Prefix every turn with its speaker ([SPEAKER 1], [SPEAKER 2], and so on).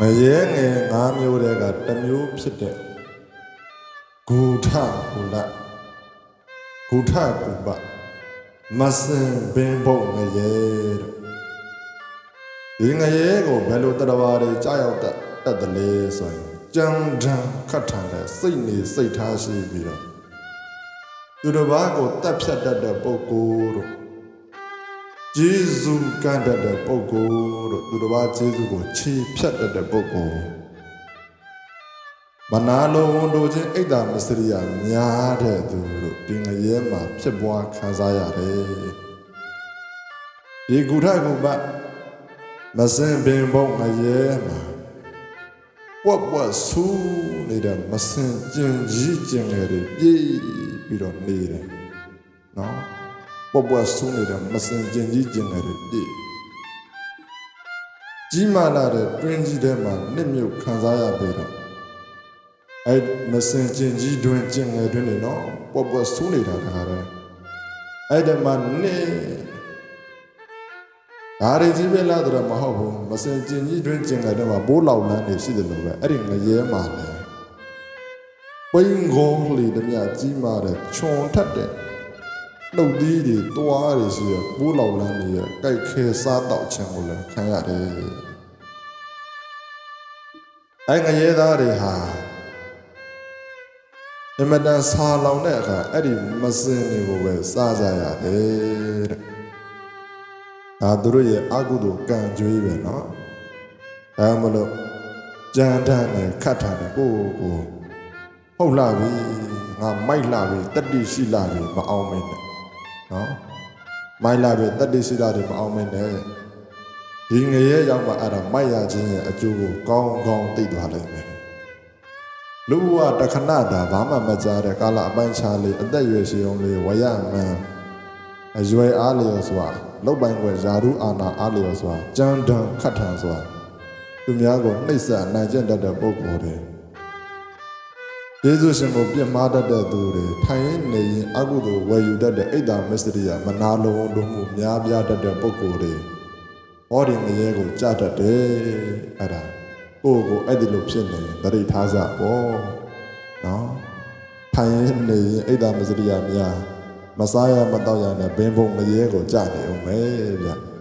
[SPEAKER 1] ငရဲငယ်၅မျိုးတည်းကတစ်မျိုးဖြစ်တဲ့ဂုထကုလဂုထကုပမစင်ပင်ဘုံငရဲတဲ့ဒီငရဲကိုဘယ်လိုတရားတွေကြားရောက်တတ်တတ်တယ်လဲဆိုရင်ကြံတန်းခတ်ထန်တဲ့စိတ်နေစိတ်ထားရှိပြီးတော့သူတစ်ပါးကိုတတ်ဖြတ်တတ်တဲ့ပုဂ္ဂိုလ်တို့ ဂျေဇုကံတတ်တဲ့ပုဂ္ဂိုလ်တို့သူတစ်ပါးဂျေဇုကိုခြေဖြတ်တတ်တဲ့ပုဂ္ဂိုလ်မနာလိုဝန်တို့ချင်းအိတ်တာမစရိယာများတဲ့သူတို့ဒီငရဲမှာဖြစ်ပွားခံစားရတယ်ဒီကုထကုပမစင်ပင်ဘုံငရဲမှာပွက်ပွက်ဆူးနေတဲ့မစင်ကျင်ကြီးကျင်ငယ်တွေပြေးပြီးတော့နေတယ်နော် ပွက်ပွက်ဆူးနေတဲ့မစင်ကျင်ကြီးကျင်ငယ်တွေပြေးကြီးမာလာတဲ့တွင်းကြီးထဲမှာနှစ်မြုပ်ခံစားရပြီးတော့အဲ့မစင်ကျင်ကြီးတွင်ကျင်ငယ်တွင်နေနော်ပွက်ပွက်ဆူးနေတာတခါတည်းအဲ့ဒီမှာနေဒါရီကြီးပဲလားတော့မဟုတ်ဘူးမစင်ကျင်ကြီးတွင်ကျင်ငယ်ထဲမှာဘိုးလောက်လန်းနေရှိတယ်လို့ပဲအဲ့ဒီငရဲမှာလေပိန်ကောလေတမြကြီးမာတဲ့ခြုံထက်တဲ့ နှုတ်သီးတွေတွားတွေရှိရပိုးလောင်လန်းတွေရဲ့ကြိုက်ခဲစားတောက်ခြင်းကိုလည်းခံရတယ်။အဲငရဲသားတွေဟာအမတန်ဆာလောင်တဲ့အခါအဲ့ဒီမစင်တွေကိုပဲစားကြရတယ်တဲ့။ဒါသူတို့ရဲ့အကုသို့ကံကြွေးပဲနော်။ဒါမှမဟုတ်ကြံထန်နဲ့ခတ်ထန်နဲ့ကိုကိုဟုတ်လာပြီငါမိုက်လာပြီတတိရှိလာပြီမအောင်မင်းနဲ့ နော်မိုက်လာပြီးတတ္တိစိတာတွေမအောင်မင်းနဲ့ဒီငရဲရောက်မှအဲ့ဒါမိုက်ရခြင်းရဲ့အကျိုးကိုကောင်းကောင်းသိသွားလိမ့်မယ်လူဝတခဏတာဘာမှမကြားတဲ့ကာလအပိုင်းခြားလေးအသက်ရွယ်ရှင်ုံလေးဝရမန်အရွယ်အားလျော်စွာလောက်ပိုင်ွယ်ယာရုအာနာအားလျော်စွာကြမ်းတမ်းခတ်ထန်စွာသူများကိုနှိပ်စက်နိုင်ကျင့်တတ်တဲ့ပုံပေါ်တယ် ရှုရှင်ကိုပြစ်မှားတတ်တဲ့သူတွေထိုင်ရင်နေရင်အကုသိုလ်ဝယ်ယူတတ်တဲ့အိတ်တာမစ္စရိယမနာလုံးလုံးမှုများပြားတတ်တဲ့ပုဂ္ဂိုလ်တွေဟောဒီမရဲကိုကြတတ်တယ်အဲ့ဒါကိုယ့်ကိုအဲ့ဒီလိုဖြစ်နေရင်တရိထားကြပေါ့နော်ထိုင်ရင်နေရင်အိတ်တာမစရိယများမစားရမတော့ရနဲ့ဘင်းဘုံမရဲကိုကြနေအောင်ပဲဗျ